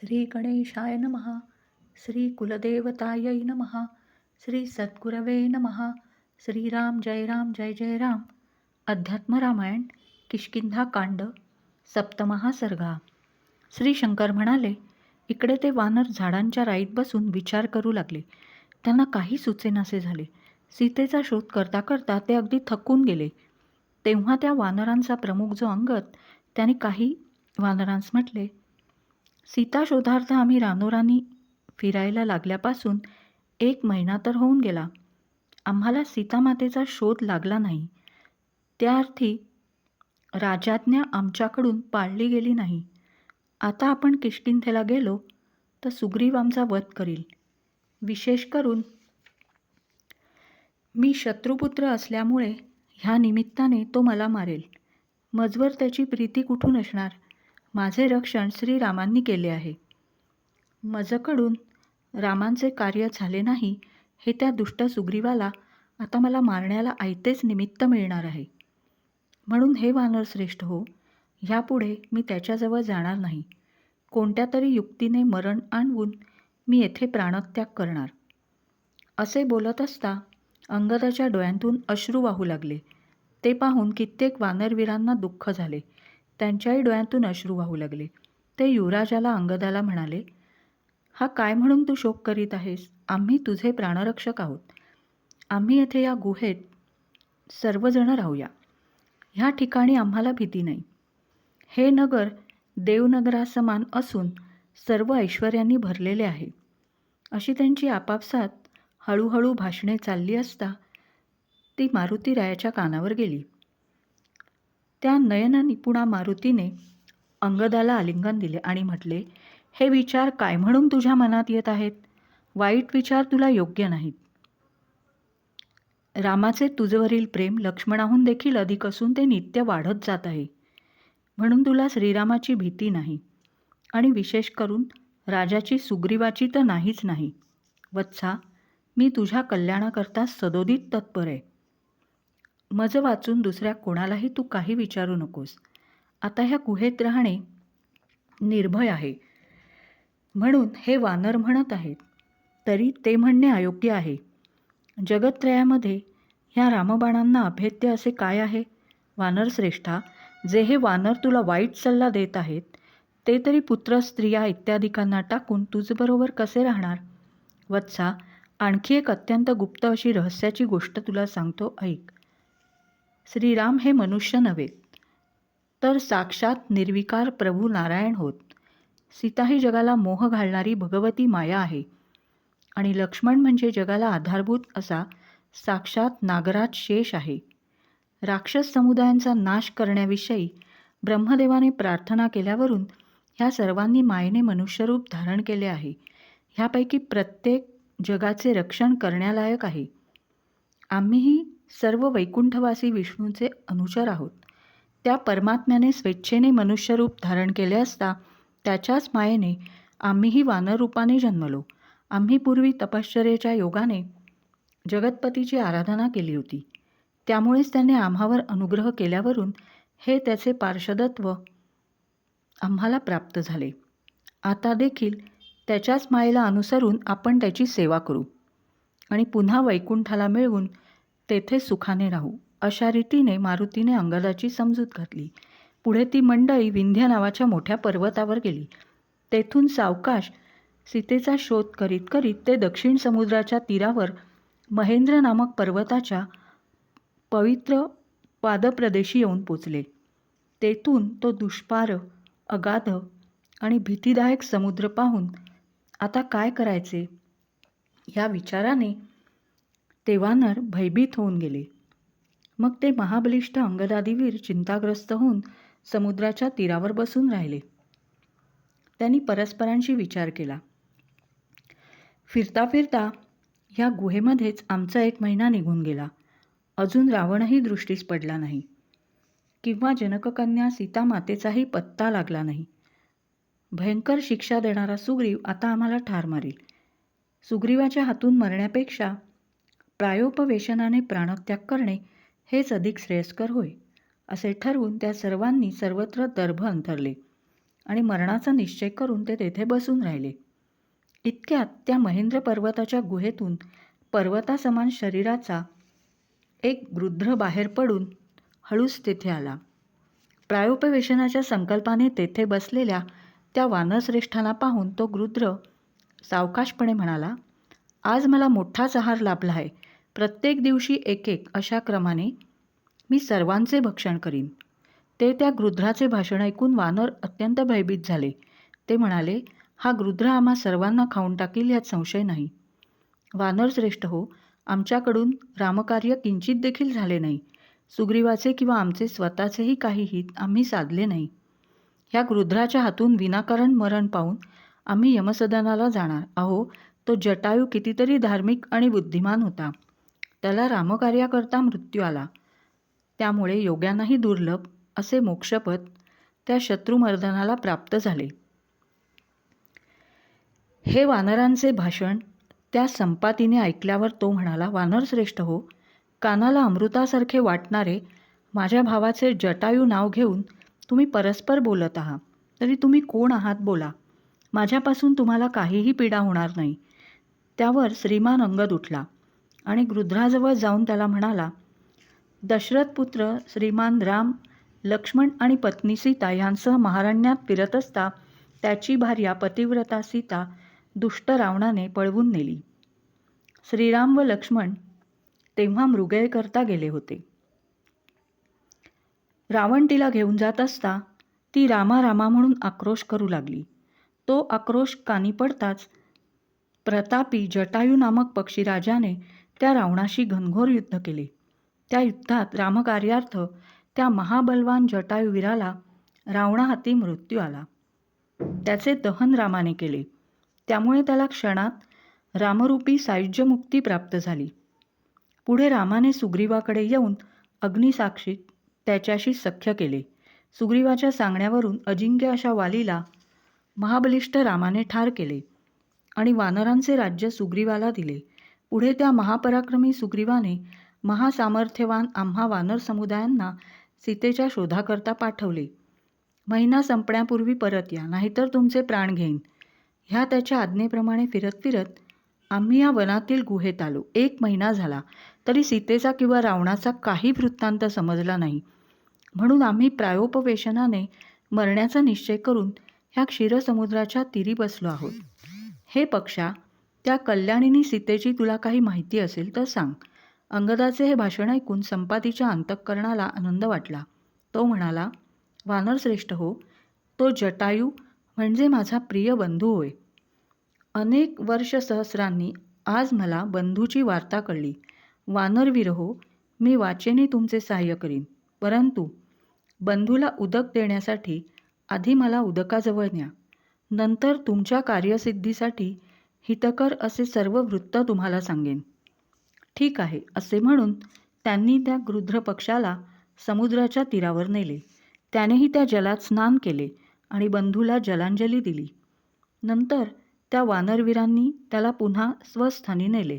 श्री गणेशाय नमहा श्री कुलदेवतायै नमहा श्री सद्गुरवे नमः श्रीराम जय राम जय जय राम। अध्यात्म रामायण किष्किंधा कांड सप्तमहा सर्गा श्री शंकर म्हणाले इकडे ते वानर झाडांच्या राईत बसून विचार करू लागले. त्यांना काही सुचेनासे झाले. सीतेचा शोध करता करता ते अगदी थकून गेले. तेव्हा त्या वानरांचा प्रमुख जो अंगत त्याने काही वानरांस म्हटले सीता शोधार्थ आम्ही रानोरानी फिरायला लागल्यापासून एक महिना तर होऊन गेला. आम्हाला सीतामातेचा शोध लागला नाही. त्या अर्थी राजाज्ञा आमच्याकडून पाळली गेली नाही. आता आपण किष्किंधेला गेलो तर सुग्रीव आमचा वध करील. विशेष करून मी शत्रुपुत्र असल्यामुळे ह्या निमित्ताने तो मला मारेल. मजवर त्याची प्रीती कुठून असणार? माझे रक्षण श्रीरामांनी केले आहे. मजकडून रामांचे कार्य झाले नाही हे त्या दुष्ट सुग्रीवाला आता मला मारण्याला आयतेच निमित्त मिळणार आहे. म्हणून हे वानर श्रेष्ठ हो ह्यापुढे मी त्याच्याजवळ जाणार नाही. कोणत्या तरी युक्तीने मरण आणवून मी येथे प्राणत्याग करणार. असे बोलत असता अंगदाच्या डोळ्यांतून अश्रू वाहू लागले. ते पाहून कित्येक वानरवीरांना दुःख झाले. त्यांच्याही डोळ्यांतून अश्रू वाहू लागले. ते युवराजाला अंगदाला म्हणाले हा काय म्हणून तू शोक करीत आहेस? आम्ही तुझे प्राणरक्षक आहोत. आम्ही येथे या गुहेत सर्वजण राहूया. ह्या ठिकाणी आम्हाला भीती नाही. हे नगर देवनगरासमान असून सर्व ऐश्वर्यांनी भरलेले आहे अशी त्यांची आपापसात हळूहळू भाषणे चालली असता ती मारुतीरायाच्या कानावर गेली. त्या नयन निपुणा मारुतीने अंगदाला आलिंगन दिले आणि म्हटले हे विचार काय म्हणून तुझ्या मनात येत आहेत? वाईट विचार तुला योग्य नाहीत. रामाचे तुझवरील प्रेम लक्ष्मणाहून देखील अधिक असून ते नित्य वाढत जात आहे. म्हणून तुला श्रीरामाची भीती नाही आणि विशेष करून राजाची सुग्रीवाची तर नाहीच नाही. वत्सा मी तुझ्या कल्याणाकरता सदोदित तत्पर आहे. माझं वाचून दुसऱ्या कोणालाही तू काही विचारू नकोस. आता ह्या गुहेत राहणे निर्भय आहे. म्हणून हे वानर म्हणत आहेत तरी ते म्हणणे अयोग्य आहे. जगत्रयामध्ये ह्या रामबाणांना अभेद्य असे काय आहे? वानर श्रेष्ठा जे हे वानर तुला वाईट सल्ला देत आहेत ते तरी पुत्र स्त्रिया इत्यादिकांना टाकून तुझबरोबर कसे राहणार? वत्सा आणखी एक अत्यंत गुप्त अशी रहस्याची गोष्ट तुला सांगतो ऐक. श्रीराम हे मनुष्य नव्हे तर साक्षात निर्विकार प्रभू नारायण होत. सीता ही जगाला मोह घालणारी भगवती माया आहे. आणि लक्ष्मण म्हणजे जगाला आधारभूत असा साक्षात नागराज शेष आहे. राक्षस समुदायांचा नाश करण्याविषयी ब्रह्मदेवाने प्रार्थना केल्यावरून ह्या सर्वांनी मायेने मनुष्यरूप धारण केले आहे. ह्यापैकी प्रत्येक जगाचे रक्षण करण्यालायक आहे. आम्हीही सर्व वैकुंठवासी विष्णूचे अनुचर आहोत. त्या परमात्म्याने स्वेच्छेने मनुष्यरूप धारण केले असता त्याच्याच मायेने आम्हीही वानररूपाने जन्मलो. आम्ही पूर्वी तपश्चर्याच्या योगाने जगतपतीची आराधना केली होती. त्यामुळेच त्याने आम्हावर अनुग्रह केल्यावरून हे त्याचे पार्षदत्व आम्हाला प्राप्त झाले. आता देखील त्याच्याच मायेला अनुसरून आपण त्याची सेवा करू. आणि पुन्हा वैकुंठाला मिळवून तेथे सुखाने राहू अशा रीतीने मारुतीने अंगदाची समजूत घातली. पुढे ती मंडळी विंध्य नावाच्या मोठ्या पर्वतावर गेली. तेथून सावकाश सीतेचा शोध करीत करीत ते दक्षिण समुद्राच्या तीरावर महेंद्र नामक पर्वताच्या पवित्र पादप्रदेशी येऊन पोचले. तेथून तो दुष्पार अगाध आणि भीतीदायक समुद्र पाहून आता काय करायचे? ह्या विचाराने ते वानर भयभीत होऊन गेले. मग ते महाबलिष्ठ अंगदादिवीर चिंताग्रस्त होऊन समुद्राच्या तीरावर बसून राहिले. त्यांनी परस्परांशी विचार केला. फिरता फिरता ह्या गुहेमध्येच आमचा एक महिना निघून गेला. अजून रावणही दृष्टीस पडला नाही. किंवा जनककन्या सीता मातेचाही पत्ता लागला नाही. भयंकर शिक्षा देणारा सुग्रीव आता आम्हाला ठार मारेल. सुग्रीवाच्या हातून मरण्यापेक्षा प्रायोपवेशनाने प्राणत्याग करणे हेच अधिक श्रेयस्कर होय असे ठरवून त्या सर्वांनी सर्वत्र दर्भ अंतरले आणि मरणाचा निश्चय करून ते तेथे बसून राहिले. इतक्यात त्या महेंद्र पर्वताच्या गुहेतून पर्वतासमान शरीराचा एक गृध्र बाहेर पडून हळूच तेथे आला. प्रायोपवेशनाच्या संकल्पाने तेथे बसलेल्या त्या वानश्रेष्ठांना पाहून तो गृध्र सावकाशपणे म्हणाला आज मला मोठाच आहार लाभला आहे. प्रत्येक दिवशी एक एक अशा क्रमाने मी सर्वांचे भक्षण करीन. ते त्या गृध्राचे भाषण ऐकून वानर अत्यंत भयभीत झाले. ते म्हणाले हा गृध्र आम्हा सर्वांना खाऊन टाकील यात संशय नाही. वानर श्रेष्ठ हो आमच्याकडून रामकार्य किंचित देखील झाले नाही. सुग्रीवाचे किंवा आमचे स्वतःचेही काही हित आम्ही साधले नाही. ह्या गृध्राच्या हातून विनाकारण मरण पाहून आम्ही यमसदनाला जाणार. अहो तो जटायू कितीतरी धार्मिक आणि बुद्धिमान होता. त्याला रामकार्याकरता मृत्यू आला. त्यामुळे योग्यांनाही दुर्लभ असे मोक्षपद त्या शत्रुमर्दनाला प्राप्त झाले. हे वानरांचे भाषण त्या संपातीने ऐकल्यावर तो म्हणाला वानर श्रेष्ठ हो कानाला अमृतासारखे वाटणारे माझ्या भावाचे जटायू नाव घेऊन तुम्ही परस्पर बोलत आहात. तरी तुम्ही कोण आहात बोला. माझ्यापासून तुम्हाला काहीही पीडा होणार नाही. त्यावर श्रीमान अंगद उठला आणि गृध्राजवळ जाऊन त्याला म्हणाला दशरथ पुत्र श्रीमान राम लक्ष्मण आणि पत्नी सीता यांसह महारण्यात फिरत असता त्याची भार्या पतिव्रता सीता दुष्ट रावणाने पळवून नेली. श्रीराम व लक्ष्मण तेव्हा मृगय करता गेले होते. रावण तिला घेऊन जात असता ती रामा रामा म्हणून आक्रोश करू लागली. तो आक्रोश कानी पडताच प्रतापी जटायू नामक पक्षीराजाने त्या रावणाशी घनघोर युद्ध केले. त्या युद्धात रामकार्यार्थ त्या महाबलवान जटायुवीराला रावणाहाती मृत्यू आला. त्याचे दहन रामाने केले. त्यामुळे त्याला क्षणात रामरूपी सायुज्यमुक्ती प्राप्त झाली. पुढे रामाने सुग्रीवाकडे येऊन अग्निसाक्षीत त्याच्याशी सख्य केले. सुग्रीवाच्या सांगण्यावरून अजिंक्य अशा वालीला महाबलिष्ठ रामाने ठार केले आणि वानरांचे राज्य सुग्रीवाला दिले. पुढे त्या महापराक्रमी सुग्रीवाने महासामर्थ्यवान आम्हा वानर समुदायांना सीतेच्या शोधाकरता पाठवले. महिना संपण्यापूर्वी परत या नाहीतर तुमचे प्राण घेईन. ह्या त्याच्या आज्ञेप्रमाणे फिरत फिरत आम्ही या वनातील गुहेत आलो. एक महिना झाला तरी सीतेचा किंवा रावणाचा काही वृत्तांत समजला नाही. म्हणून आम्ही प्रायोपवेशनाने मरण्याचा निश्चय करून ह्या क्षीरसमुद्राच्या तीरी बसलो आहोत. हे पक्षा त्या कल्याणीनी सीतेची तुला काही माहिती असेल तर सांग. अंगदाचे हे भाषण ऐकून संपातीच्या अंतःकरणाला आनंद वाटला. तो म्हणाला वानरश्रेष्ठ हो तो जटायू म्हणजे माझा प्रिय बंधू होय. अनेक वर्ष सहस्रांनी आज मला बंधूची वार्ता कळली. वानरवीर हो मी वाचेने तुमचे सहाय्य करीन. परंतु बंधूला उदक देण्यासाठी आधी मला उदकाजवळ न्या. नंतर तुमच्या कार्यसिद्धीसाठी हितकर असे सर्व वृत्त तुम्हाला सांगेन. ठीक आहे असे म्हणून त्यांनी त्या गृध्र पक्षाला समुद्राच्या तीरावर नेले. त्यानेही त्या जलात स्नान केले आणि बंधूला जलांजली दिली. नंतर त्या वानरवीरांनी त्याला पुन्हा स्वस्थानी नेले.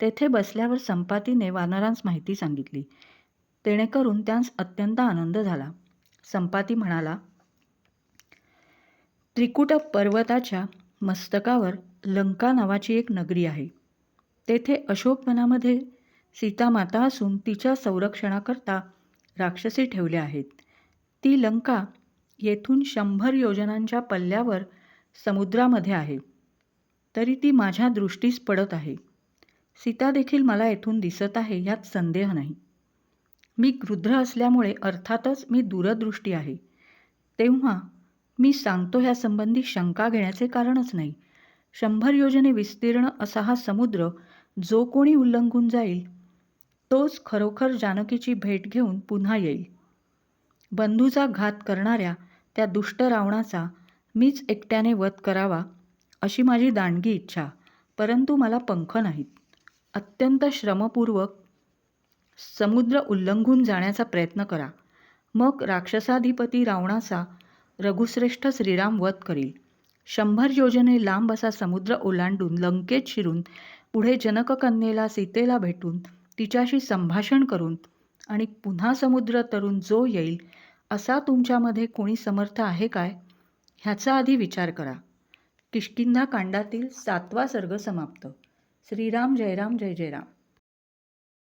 तेथे बसल्यावर संपातीने वानरांस माहिती सांगितली. तेणेकरून त्यांस अत्यंत आनंद झाला. संपाती म्हणाला त्रिकुट पर्वताच्या मस्तकावर लंका नावाची एक नगरी आहे. तेथे अशोकवनामध्ये सीतामाता असून तिच्या संरक्षणाकरता राक्षसी ठेवल्या आहेत. ती लंका येथून शंभर योजनांच्या पल्ल्यावर समुद्रामध्ये आहे. तरी ती माझ्या दृष्टीस पडत आहे. सीता देखील मला येथून दिसत आहे यात संदेह नाही. मी गृध्र असल्यामुळे अर्थातच मी दूरदृष्टी आहे. तेव्हा मी सांगतो ह्यासंबंधी शंका घेण्याचे कारणच नाही. शंभर योजने विस्तीर्ण असा हा समुद्र जो कोणी उल्लंघून जाईल तोच खरोखर जानकीची भेट घेऊन पुन्हा येईल. बंधूचा घात करणाऱ्या त्या दुष्ट रावणाचा मीच एकट्याने वध करावा अशी माझी दांडगी इच्छा परंतु मला पंख नाहीत. अत्यंत श्रमपूर्वक समुद्र उल्लंघून जाण्याचा प्रयत्न करा. मग राक्षसाधिपती रावणाचा रघुश्रेष्ठ श्रीराम वध करील. शंभर योजने लांब असा समुद्र ओलांडून लंकेत शिरून पुढे जनककन्येला सीतेला भेटून तिच्याशी संभाषण करून आणि पुन्हा समुद्र तरून जो येईल असा तुमच्यामध्ये कोणी समर्थ आहे काय? ह्याचा आधी विचार करा. किष्किंधा कांडातील सातवा सर्ग समाप्त. श्रीराम जयराम जय जयराम.